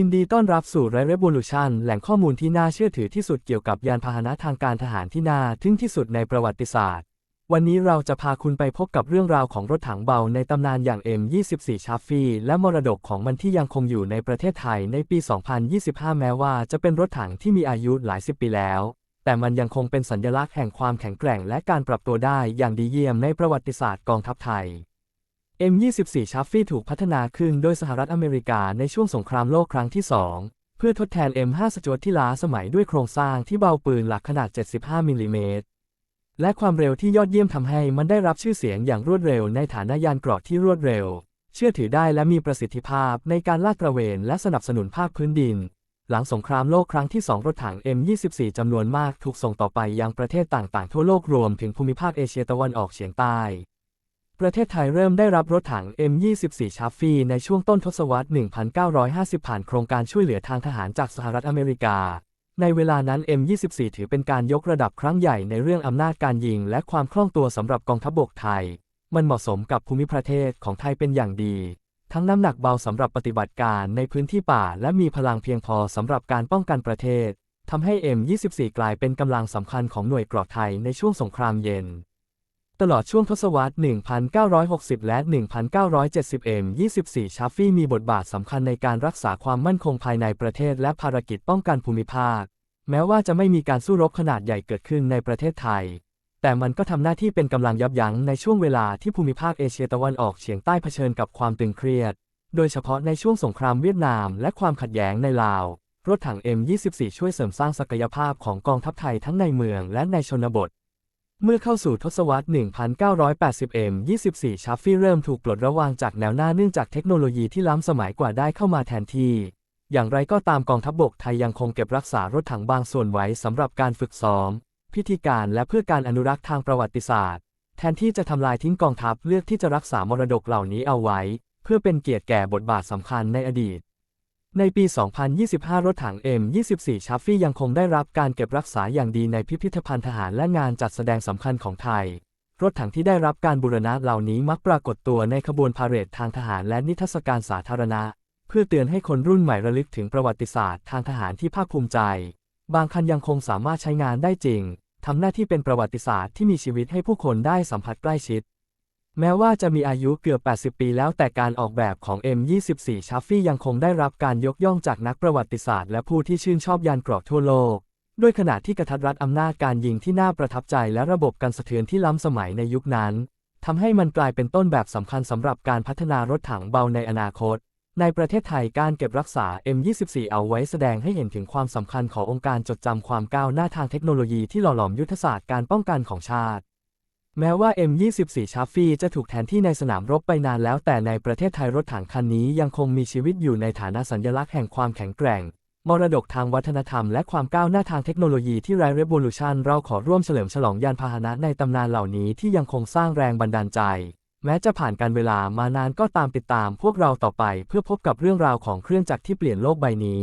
ินดีต้อนรับสู่ไรเร v ว l u t i o n แหล่งข้อมูลที่น่าเชื่อถือที่สุดเกี่ยวกับยานพาหนะทางการทหารที่น่าทึ่งที่สุดในประวัติศาสตร์ วันนี้เราจะพาคุณไปพบกับเรื่องราวของรถถังเบาในตำนานอย่าง M24 ชาฟฟี่และมรดกของมันที่ยังคงอยู่ในประเทศไทยในปี 2025 แม้ว่าจะเป็นรถถังที่มีอายุหลายสิบปีแล้ว แต่มันยังคงเป็นสัญลักษณ์แห่งความแข็งแกร่งและการปรับตัวได้อย่างดีเยี่ยมในประวัติศาสตร์กองทัพไทย M24 ชัฟฟี่ถูกพัฒนาขึ้นโดยสหรัฐอเมริกาในช่วงสงครามโลกครั้งที่ 2 เพื่อทดแทน M5 สจวตที่ล้าสมัยด้วยโครงสร้างที่เบาปืนหลักขนาด 75 มิลลิเมตร และความเร็วที่ยอดเยี่ยมทำให้มันได้รับชื่อเสียงอย่างรวดเร็วในฐานะยานเกราะที่รวดเร็ว เชื่อถือได้และมีประสิทธิภาพในการลาดตระเวนและสนับสนุนภาคพื้นดิน หลังสงครามโลกครั้งที่ 2 รถถัง M24 จำนวนมากถูกส่งต่อไปยังประเทศต่างๆ ทั่วโลกรวมถึงภูมิภาคเอเชียตะวันออกเฉียงใต้ ประเทศไทยเริ่มได้รับรถถัง M24 ชาฟฟี่ในช่วงต้นทศวรรษ 1950 ผ่านโครงการช่วยเหลือทางทหารจากสหรัฐอเมริกา ในเวลานั้น M24 ถือเป็นการยกระดับครั้งใหญ่ในเรื่องอำนาจการยิง และความคล่องตัวสำหรับกองทัพบกไทย มันเหมาะสมกับภูมิประเทศของไทยเป็นอย่างดี ทั้งน้ำหนักเบาสำหรับปฏิบัติการในพื้นที่ป่า และมีพลังเพียงพอสำหรับการป้องกันประเทศทำให้ M24 กลายเป็นกำลังสำคัญของหน่วยเกราะไทยในช่วงสงครามเย็น ตลอดช่วงทศวรรษ 1960 และ 1970 M24 ชัฟฟี่มีบทบาทสำคัญในการรักษาความมั่นคงภายในประเทศและภารกิจป้องกันภูมิภาค แม้ว่าจะไม่มีการสู้รบขนาดใหญ่เกิดขึ้นในประเทศไทย แต่มันก็ทำหน้าที่เป็นกำลังยับยั้งในช่วงเวลาที่ภูมิภาคเอเชียตะวันออกเฉียงใต้เผชิญกับความตึงเครียด โดยเฉพาะในช่วงสงครามเวียดนาม และความขัดแย้งในลาว รถถัง M24 ช่วยเสริมสร้างศักยภาพของกองทัพไทยทั้งในเมืองและในชนบท เมื่อเข้าสู่ทศวรรษ 1980 M24 ชัฟฟี่เริ่มถูกปลดระวางจากแนวหน้าเนื่องจากเทคโนโลยีที่ล้ำสมัยกว่าได้เข้ามาแทนที่ อย่างไรก็ตามกองทัพบบกไทยยังคงเก็บรักษารถถังบางส่วนไว้สำหรับการฝึกซ้อม พิธีการและเพื่อการอนุรักษ์ทางประวัติศาสตร์ แทนที่จะทำลายทิ้งกองทัพเลือกที่จะรักษามรดกเหล่านี้เอาไว้ เพื่อเป็นเกียรติแก่บทบาทสำคัญในอดีต ในปี 2025 รถถัง M24 ชัฟฟี่ยังคงได้รับการเก็บรักษาอย่างดีในพิพิธภัณฑ์ทหารและงานจัดแสดงสำคัญของไทย รถถังที่ได้รับการบูรณะเหล่านี้มักปรากฏตัวในขบวนพาเหรดทางทหารและนิทรรศการสาธารณะ เพื่อเตือนให้คนรุ่นใหม่ระลึกถึงประวัติศาสตร์ทางทหารที่ภาคภูมิใจ บางคันยังคงสามารถใช้งานได้จริงทำหน้าที่เป็นประวัติศาสตร์ที่มีชีวิตให้ผู้คนได้สัมผัสใกล้ชิด แม้ว่าจะมีอายุเกือบ 80 ปีแล้วแต่การออกแบบของ M24 ชัฟฟี่ยังคงได้รับการยกย่องจากนักประวัติศาสตร์และผู้ที่ชื่นชอบยานเกราะทั่วโลก ด้วยขณะที่กระทัดรัดอำนาจการยิงที่น่าประทับใจและระบบกันสะเทือนที่ล้ำสมัยในยุคนั้นทำให้มันกลายเป็นต้นแบบสำคัญสำหรับการพัฒนารถถังเบาในอนาคต ในประเทศไทยการเก็บรักษา M24 เอาไว้แสดงให้เห็นถึงความสำคัญขององค์การจดจำความก้าวหน้าทางเทคโนโลยีที่หล่อหลอมยุทธศาสตร์การป้องกันของชาติ แม้ว่า M24 ชัฟฟี่จะถูกแทนที่ในสนามรบไปนานแล้ว แต่ในประเทศไทยรถถังคันนี้ยังคงมีชีวิตอยู่ในฐานะสัญลักษณ์แห่งความแข็งแกร่ง มรดกทางวัฒนธรรมและความก้าวหน้าทางเทคโนโลยีที่ไรเร v ว l u t i o n เราขอร่วมเฉลิมฉลองยานพาหนะในตำนานเหล่านี้ที่ยังคงสร้างแรงบันดาลใจ แม้จะผ่านการเวลามานานก็ตามติดตามพวกเราต่อไป เพื่อพบกับเรื่องราวของเครื่องจักรที่เปลี่ยนโลกใบนี้